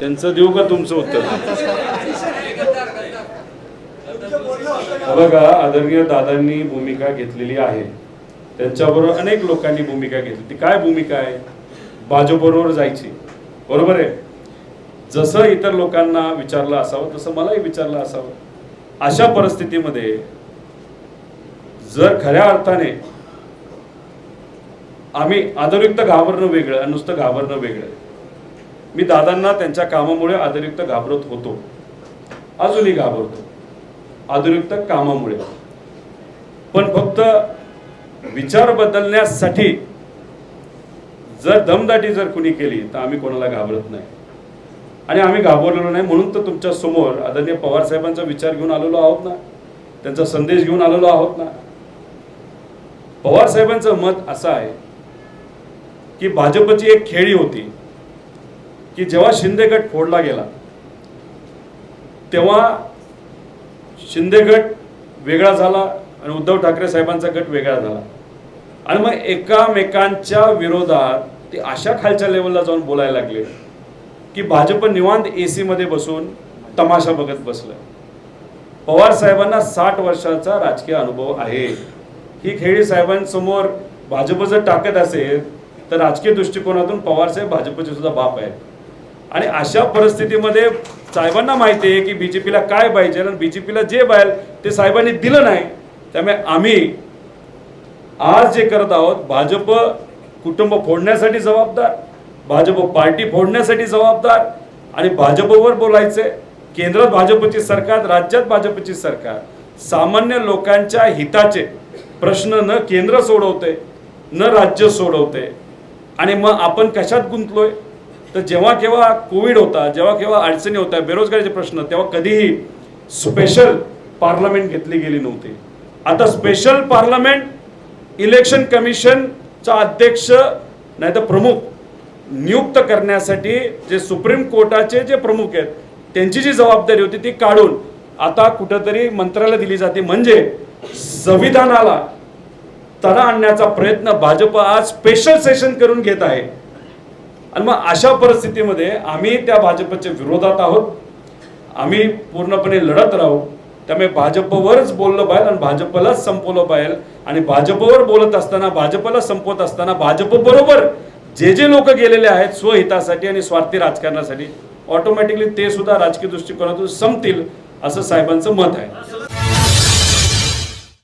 त्यांचं देऊ का तुमचं उत्तर? बघा आदरणीय दादांनी भूमिका घेतलेली आहे. त्यांच्याबरोबर अनेक लोकांनी भूमिका घेतली. ती काय भूमिका आहे? भाजपबरोबर जायची. बरोबर आहे? जसं इतर लोकांना विचारलं असावं तसं मलाही विचारलं असावं. अशा परिस्थितीमध्ये जर खऱ्या अर्थाने आम्ही आदरयुक्त घाबरणं वेगळं आणि नुसतं घाबरणं वेगळं. मी दादांना त्यांच्या कामामुळे आदरयुक्त घाबरत होतो. अजूनही घाबरतो. आदरयुक्त कामामुळे. पण फक्त विचार बदलण्यासाठी जर दमदाटी जर कुणी केली तर आम्ही कोणाला घाबरत नाही. आणि आम्ही घाबरलेलो नाही म्हणून तर तुमच्यासमोर आदरणीय पवार साहेबांचा विचार घेऊन आलेलो आहोत ना? त्यांचा संदेश घेऊन आलेलो आहोत ना? पवार साहेबांचं मत असं आहे की भाजपची एक खेळी होती की जेव्हा शिंदे गट फोडला गेला तेव्हा शिंदे गट वेगळा झाला आणि उद्धव ठाकरे साहेबांचा गट वेगळा झाला. आणि मग एकामेकांच्या विरोधात ते अशा खालच्या लेवलला जाऊन बोलायला लागले की भाजप निवांत ए मध्ये बसून तमाशा बघत बसलं. पवार साहेबांना साठ वर्षाचा राजकीय अनुभव आहे. ही खेळी साहेबांसमोर भाजप जर टाकत असेल तर राजकीय दृष्टिकोनातून पवार साहेब भाजपचे सुद्धा बाप आहेत. आणि अशा परिस्थितीमध्ये साहेबांना माहिती आहे की बीजेपीला काय पाहिजे आणि बीजेपीला जे पाहिजे ते साहेबांनी दिलं नाही त्यामुळे आम्ही आज जे करत आहोत भाजप कुटुंब फोडण्यासाठी जबाबदार भाजप पार्टी फोडण्यासाठी जबाबदार आणि भाजपवर बोलायचं केंद्रात भाजपची सरकार राज्यात भाजपची सरकार. सामान्य लोकांच्या हिताचे प्रश्न न केंद्र सोडवते न राज्य सोडवते. आणि मग आपण कशात गुंतलोय? तर जेव्हा केव्हा कोविड होता जेव्हा केव्हा अडचणी होत्या बेरोजगारीचे प्रश्न तेव्हा कधीही स्पेशल पार्लमेंट घेतली गेली नव्हती. आता स्पेशल पार्लमेंट इलेक्शन कमिशनचा अध्यक्ष नाही तर प्रमुख नियुक्त करण्यासाठी जे सुप्रीम कोर्टाचे जे प्रमुख आहेत त्यांची जी जबाबदारी होती ती काढून आता कुठंतरी मंत्र्याला दिली जाते. म्हणजे संविधानाला तडा आणण्याचा प्रयत्न भाजप आज स्पेशल सेशन करून घेत आहे. आणि मग अशा परिस्थितीमध्ये आम्ही त्या भाजपच्या विरोधात आहोत. आम्ही पूर्णपणे लढत राहू. त्यामुळे भाजपवरच बोललं पाहिजे आणि भाजपलाच संपवलं पाहिजे आणि भाजपवर बोलत असताना भाजपला संपवत असताना भाजप बरोबर जे जे लोक गेलेले आहेत स्वहितासाठी आणि स्वार्थी राजकारणासाठी ऑटोमॅटिकली ते सुद्धा राजकीय दृष्टिकोनातून संपतील असं साहेबांचं मत आहे.